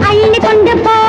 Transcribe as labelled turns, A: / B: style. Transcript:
A: അള്ളി കൊണ്ടുപോ